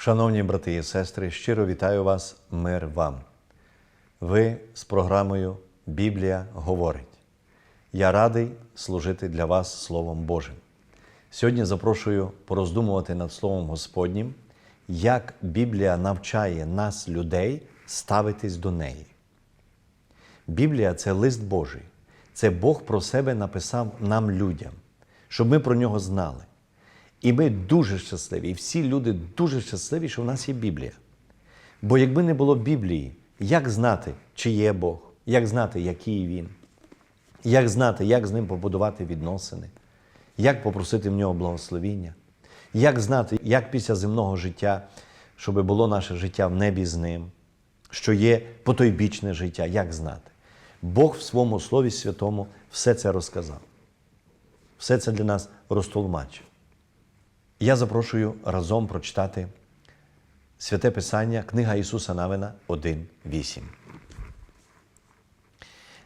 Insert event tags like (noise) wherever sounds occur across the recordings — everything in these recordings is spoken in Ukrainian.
Шановні брати і сестри, щиро вітаю вас, мир вам. Ви з програмою Біблія говорить. Я радий служити для вас Словом Божим. Сьогодні запрошую пороздумувати над Словом Господнім, як Біблія навчає нас, людей, ставитись до неї. Біблія це лист Божий. Це Бог про себе написав нам людям, щоб ми про нього знали. І ми дуже щасливі, і всі люди дуже щасливі, що в нас є Біблія. Бо якби не було Біблії, як знати, чи є Бог, як знати, який Він, як знати, як з ним побудувати відносини, як попросити в нього благословіння, як знати, як після земного життя, щоб було наше життя в небі з ним, що є потойбічне життя, як знати. Бог в своєму Слові Святому все це розказав. Все це для нас розтолмачив. Я запрошую разом прочитати Святе Писання, книга Ісуса Навина 1.8.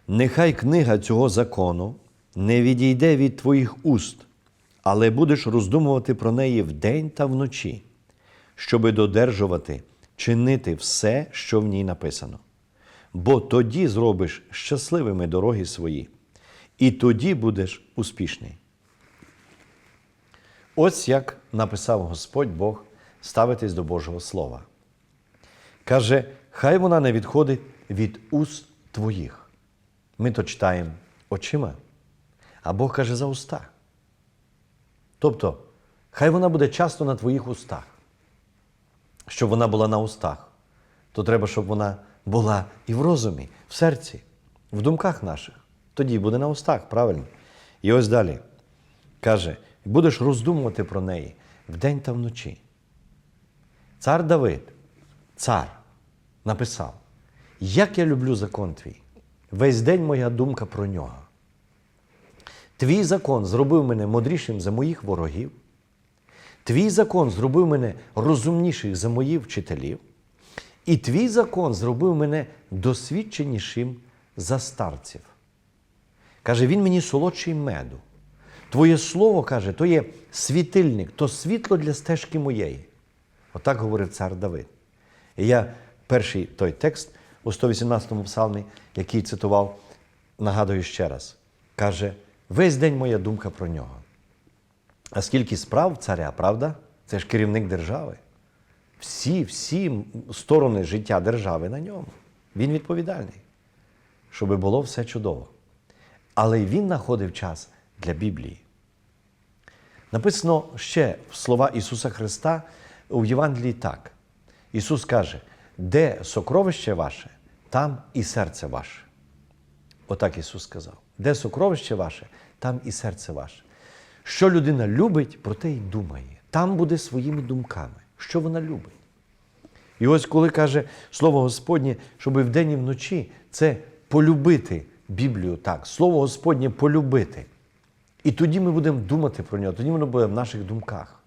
Нехай книга цього закону не відійде від твоїх уст, але будеш роздумувати про неї вдень та вночі, щоби додержувати, чинити все, що в ній написано. Бо тоді зробиш щасливими дороги свої, і тоді будеш успішний. Ось як написав Господь Бог ставитись до Божого Слова. Каже, хай вона не відходить від уст твоїх. Ми то читаємо очима, а Бог каже за уста. Тобто, хай вона буде часто на твоїх устах. Щоб вона була на устах, то треба, щоб вона була і в розумі, в серці, в думках наших. Тоді буде на устах, правильно? І ось далі. Каже, будеш роздумувати про неї вдень та вночі. Цар Давид, цар, написав: Як я люблю закон твій, весь день моя думка про нього. Твій закон зробив мене мудрішим за моїх ворогів. Твій закон зробив мене розумнішим за моїх вчителів. І твій закон зробив мене досвідченішим за старців. Каже, він мені солодший меду. Твоє слово, каже, то є світильник, то світло для стежки моєї. Отак говорив цар Давид. І я перший той текст у 118-му псалмі, який цитував, нагадую ще раз, каже: весь день моя думка про нього. А скільки справ царя, правда? Це ж керівник держави. Всі, всі сторони життя держави на ньому. Він відповідальний, щоб було все чудово. Але він знаходив час для Біблії. Написано ще в слова Ісуса Христа у Євангелії так. Ісус каже, де сокровище ваше, там і серце ваше. Отак Ісус сказав. Де сокровище ваше, там і серце ваше. Що людина любить, про те й думає. Там буде своїми думками, що вона любить. І ось коли каже Слово Господнє, щоб вдень і вночі це полюбити Біблію так, Слово Господнє полюбити. І тоді ми будемо думати про нього, тоді воно буде в наших думках.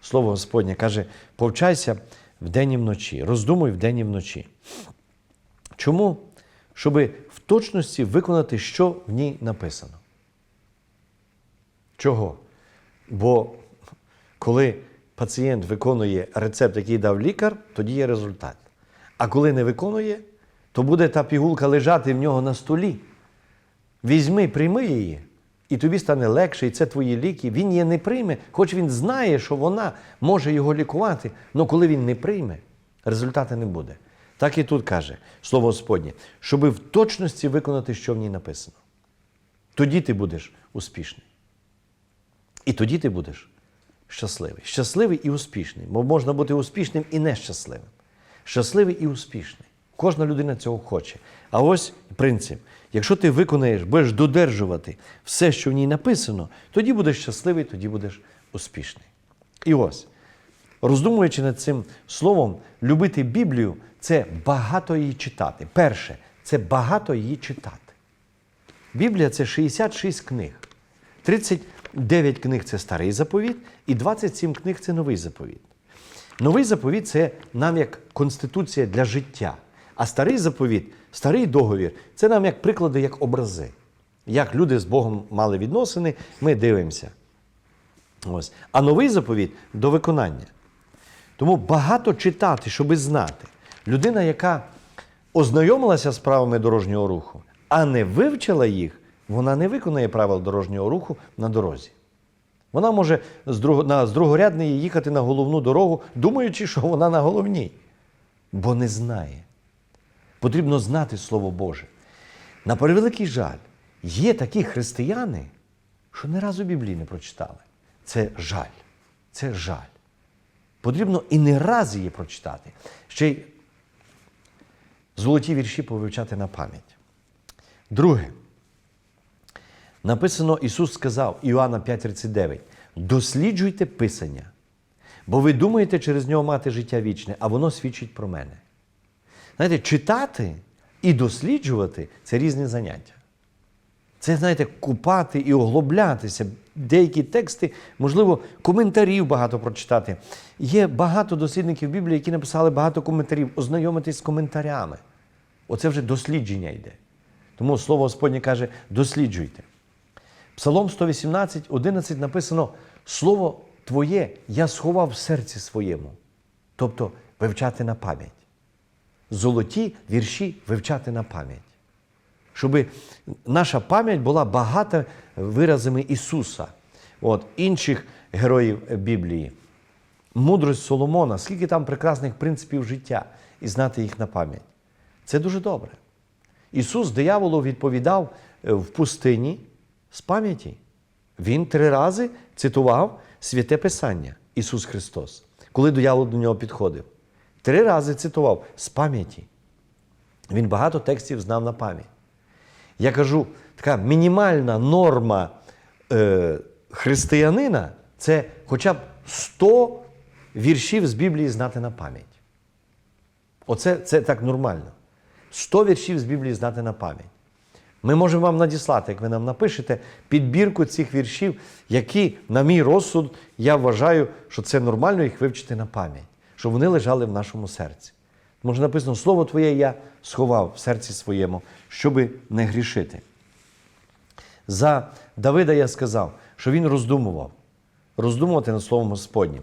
Слово Господнє каже: повчайся вдень і вночі, роздумуй вдень і вночі. Чому? Щоб в точності виконати, що в ній написано. Чого? Бо коли пацієнт виконує рецепт, який дав лікар, тоді є результат. А коли не виконує, то буде та пігулка лежати в нього на столі. Візьми, прийми її, і тобі стане легше, і це твої ліки. Він її не прийме, хоч він знає, що вона може його лікувати, але коли він не прийме, результату не буде. Так і тут каже Слово Господнє, щоб в точності виконати, що в ній написано. Тоді ти будеш успішний. І тоді ти будеш щасливий. Щасливий і успішний. Бо можна бути успішним і нещасливим. Щасливий і успішний. Кожна людина цього хоче. А ось принцип: якщо ти виконаєш, будеш додержувати все, що в ній написано, тоді будеш щасливий, тоді будеш успішний. І ось, роздумуючи над цим словом, любити Біблію це багато її читати. Перше, це багато її читати. Біблія це 66 книг. 39 книг це старий заповіт, і 27 книг це новий заповіт. Новий заповіт це нам як конституція для життя. А старий заповіт, старий договір це нам як приклади, як образи. Як люди з Богом мали відносини, ми дивимося. Ось. А новий заповіт до виконання. Тому багато читати, щоби знати. Людина, яка ознайомилася з правилами дорожнього руху, а не вивчила їх, вона не виконує правил дорожнього руху на дорозі. Вона може з другорядної їхати на головну дорогу, думаючи, що вона на головній, бо не знає. Потрібно знати Слово Боже. На превеликий жаль, є такі християни, що не разу Біблії не прочитали. Це жаль. Це жаль. Потрібно і не раз її прочитати. Ще й золоті вірші повивчати на пам'ять. Друге. Написано, Ісус сказав, Іоанна 5,39, досліджуйте Писання, бо ви думаєте через нього мати життя вічне, а воно свідчить про мене. Знаєте, читати і досліджувати це різні заняття. Це, знаєте, купати і оглоблятися. Деякі тексти, можливо, коментарів багато прочитати. Є багато дослідників Біблії, які написали багато коментарів, ознайомитись з коментарями. Оце вже дослідження йде. Тому слово Господнє каже: досліджуйте. Псалом 118, 11 написано: Слово Твоє я сховав в серці своєму. Тобто вивчати на пам'ять. Золоті вірші вивчати на пам'ять. Щоб наша пам'ять була багата виразами Ісуса, от, інших героїв Біблії. Мудрость Соломона, скільки там прекрасних принципів життя, і знати їх на пам'ять. Це дуже добре. Ісус дияволу відповідав е, в пустині з пам'яті. Він три рази цитував святе Писання Ісус Христос, коли диявол до нього підходив. Три рази цитував з пам'яті. Він багато текстів знав на пам'ять. Я кажу, така мінімальна норма е, християнина це хоча б 100 віршів з Біблії знати на пам'ять. Оце це так нормально. 100 віршів з Біблії знати на пам'ять. Ми можемо вам надіслати, як ви нам напишете, підбірку цих віршів, які, на мій розсуд, я вважаю, що це нормально їх вивчити на пам'ять, щоб вони лежали в нашому серці. Може написано, Слово Твоє я сховав в серці своєму, щоби не грішити. За Давида я сказав, що він роздумував, роздумувати над Словом Господнім.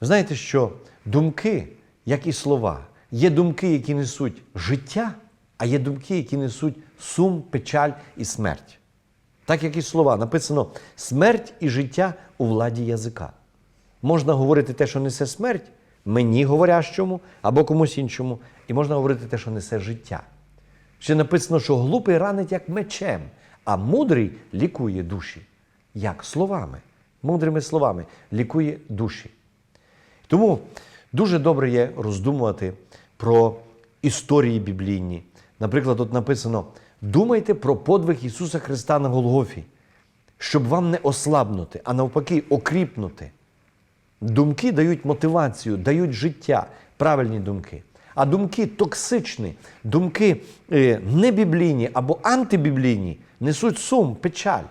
Ви знаєте, що думки, як і слова, є думки, які несуть життя, а є думки, які несуть сум, печаль і смерть. Так як і слова, написано смерть і життя у владі язика. Можна говорити те, що несе смерть, мені говорящому або комусь іншому, і можна говорити те, що несе життя. Ще написано, що глупий ранить як мечем, а мудрий лікує душі. Як? Словами. Мудрими словами лікує душі. Тому дуже добре є роздумувати про історії біблійні. Наприклад, тут написано: думайте про подвиг Ісуса Христа на Голгофі, щоб вам не ослабнути, а навпаки, окріпнути. Думки дають мотивацію, дають життя, правильні думки. А думки токсичні, думки е, небіблійні або антибіблійні несуть сум, печаль,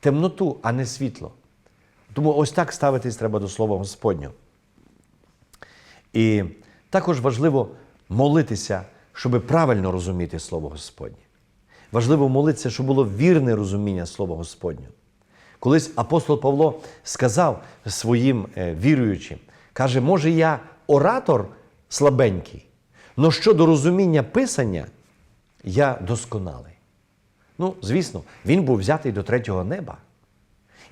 темноту, а не світло. Тому ось так ставитись треба до Слова Господнього. І також важливо молитися, щоб правильно розуміти Слово Господнє. Важливо молитися, щоб було вірне розуміння Слова Господнього. Колись апостол Павло сказав своїм е, віруючим, каже, може, я оратор слабенький, але щодо розуміння Писання я досконалий. Ну, звісно, він був взятий до третього неба.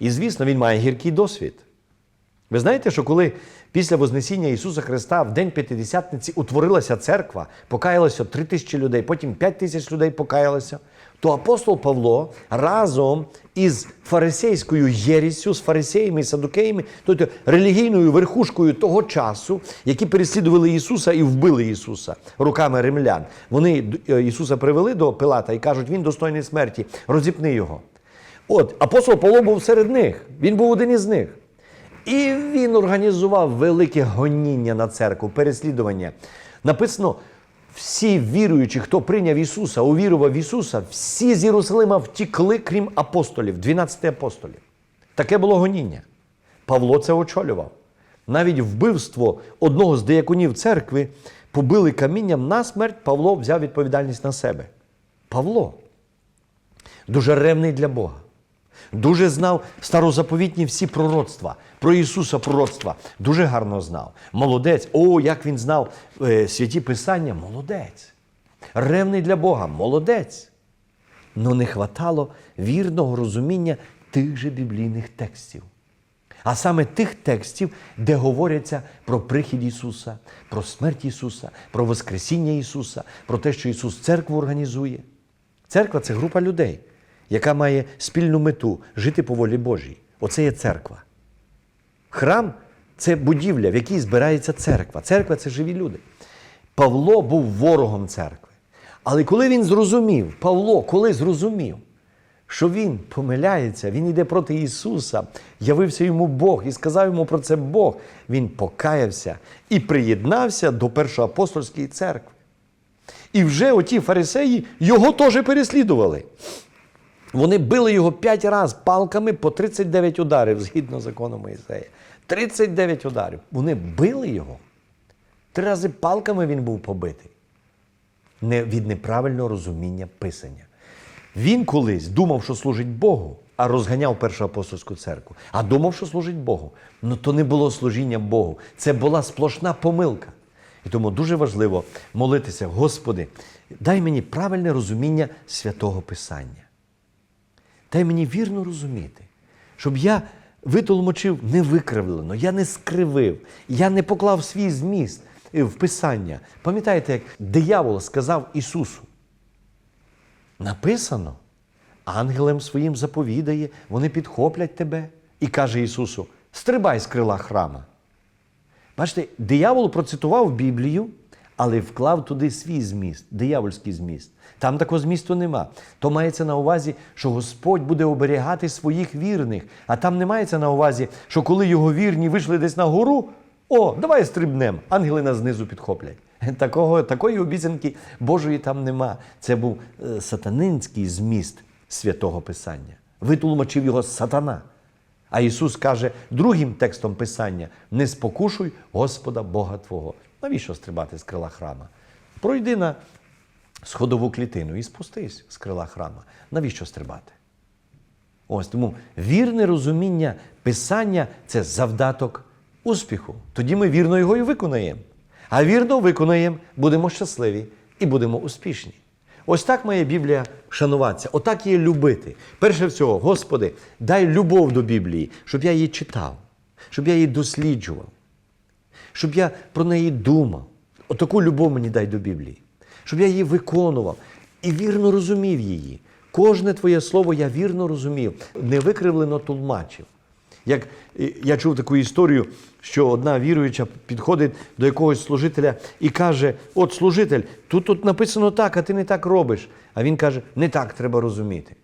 І, звісно, він має гіркий досвід. Ви знаєте, що коли після Вознесіння Ісуса Христа в День П'ятидесятниці утворилася церква, покаялося три тисячі людей, потім п'ять тисяч людей покаялося, то апостол Павло разом із фарисейською єрісю, з фарисеями і садукеями, тобто релігійною верхушкою того часу, які переслідували Ісуса і вбили Ісуса руками римлян, вони Ісуса привели до Пилата і кажуть, Він достойний смерті, розіпни його. От, апостол Павло був серед них, він був один із них. І він організував велике гоніння на церкву, переслідування. Написано: всі віруючі, хто прийняв Ісуса, увірував Ісуса, всі з Єрусалима втікли, крім апостолів, 12 апостолів. Таке було гоніння. Павло це очолював. Навіть вбивство одного з деяконів церкви побили камінням на смерть, Павло взяв відповідальність на себе. Павло дуже ревний для Бога. Дуже знав старозаповітні всі пророцтва. Про Ісуса пророцтва дуже гарно знав. Молодець. О, як він знав е, святі Писання, молодець. Ревний для Бога, молодець. Но не хватало вірного розуміння тих же біблійних текстів. А саме тих текстів, де говоряться про прихід Ісуса, про смерть Ісуса, про Воскресіння Ісуса, про те, що Ісус церкву організує. Церква це група людей, яка має спільну мету жити по волі Божій. Оце є церква. Храм це будівля, в якій збирається церква. Церква це живі люди. Павло був ворогом церкви. Але коли він зрозумів, Павло, коли зрозумів, що він помиляється, він йде проти Ісуса, явився йому Бог і сказав йому про це Бог, він покаявся і приєднався до першоапостольської церкви. І вже оті фарисеї його теж переслідували. Вони били його п'ять разів палками по 39 ударів згідно закону Моїсея. 39 ударів. Вони били його. Три рази палками він був побитий. Не, від неправильного розуміння писання. Він колись думав, що служить Богу, а розганяв першу апостольську церкву. А думав, що служить Богу. Ну то не було служіння Богу. Це була сплошна помилка. І тому дуже важливо молитися, Господи, дай мені правильне розуміння святого Писання. Дай мені вірно розуміти, щоб я витолмочив не викривлено, я не скривив, я не поклав свій зміст е, в Писання. Пам'ятаєте, як диявол сказав Ісусу? Написано, ангелам своїм заповідає, вони підхоплять тебе і каже Ісусу: стрибай з крила храма. Бачите, диявол процитував Біблію, але вклав туди свій зміст, диявольський зміст. Там такого змісту нема. То мається на увазі, що Господь буде оберігати своїх вірних. А там не мається на увазі, що коли його вірні вийшли десь на гору, о, давай стрибнем, ангели нас знизу підхоплять. (laughs) Такого, такої обіцянки Божої там нема. Це був е, сатанинський зміст святого Писання. Витлумачив його сатана. А Ісус каже другим текстом Писання: не спокушуй Господа Бога Твого. Навіщо стрибати з крила храма? Пройди на сходову клітину і спустись з крила храма. Навіщо стрибати? Ось тому вірне розуміння Писання це завдаток успіху. Тоді ми вірно його і виконаємо. А вірно виконаємо, будемо щасливі і будемо успішні. Ось так має Біблія шануватися, отак її любити. Перше всього, Господи, дай любов до Біблії, щоб я її читав, щоб я її досліджував, щоб я про неї думав. Отаку любов мені дай до Біблії, щоб я її виконував і вірно розумів її. Кожне твоє слово я вірно розумів, не викривлено тлумачив. Як я чув таку історію, що одна віруюча підходить до якогось служителя і каже: От служитель, тут тут написано так, а ти не так робиш. А він каже, не так треба розуміти.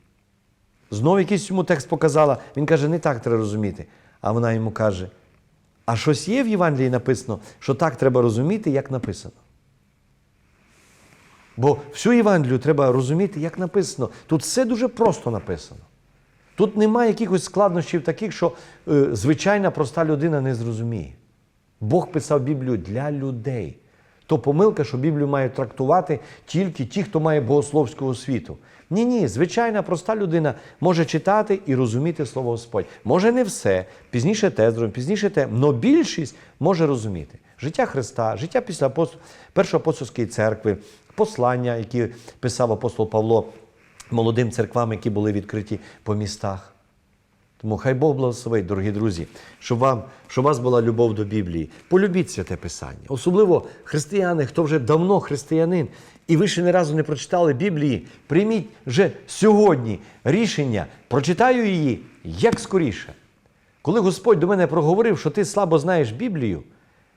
Знову якийсь йому текст показала, він каже, не так треба розуміти. А вона йому каже: а щось є в Євангелії написано, що так треба розуміти, як написано. Бо всю Євангелію треба розуміти, як написано. Тут все дуже просто написано. Тут немає якихось складнощів таких, що е, звичайна проста людина не зрозуміє. Бог писав Біблію для людей. То помилка, що Біблію мають трактувати тільки ті, хто має богословську освіту. Ні, ні, звичайна проста людина може читати і розуміти Слово Господь. Може не все, пізніше те зробимо, пізніше те, але більшість може розуміти. Життя Христа, життя після апостол... Першої апостольської церкви, послання, які писав апостол Павло молодим церквам, які були відкриті по містах. Тому хай Бог благословить, дорогі друзі, щоб вам, щоб у вас була любов до Біблії. Полюбіть святе Писання. Особливо християни, хто вже давно християнин, і ви ще ні разу не прочитали Біблії, прийміть вже сьогодні рішення, прочитаю її як скоріше. Коли Господь до мене проговорив, що ти слабо знаєш Біблію,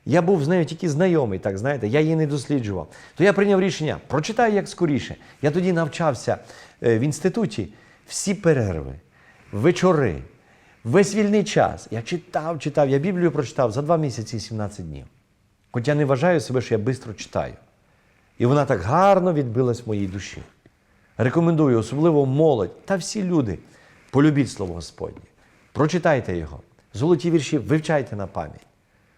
я був з нею тільки знайомий, так знаєте, я її не досліджував. То я прийняв рішення, прочитаю як скоріше. Я тоді навчався е, в інституті всі перерви, вечори, весь вільний час. Я читав, читав, я Біблію прочитав за два місяці і 17 днів. Хоч я не вважаю себе, що я швидко читаю. І вона так гарно відбилась в моїй душі. Рекомендую, особливо молодь та всі люди, полюбіть Слово Господнє. Прочитайте його. Золоті вірші вивчайте на пам'ять.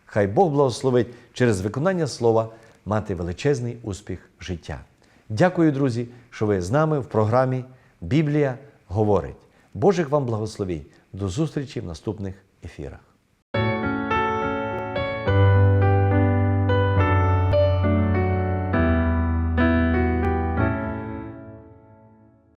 Хай Бог благословить через виконання слова мати величезний успіх життя. Дякую, друзі, що ви з нами в програмі Біблія говорить. Божих вам благословінь. До зустрічі в наступних ефірах.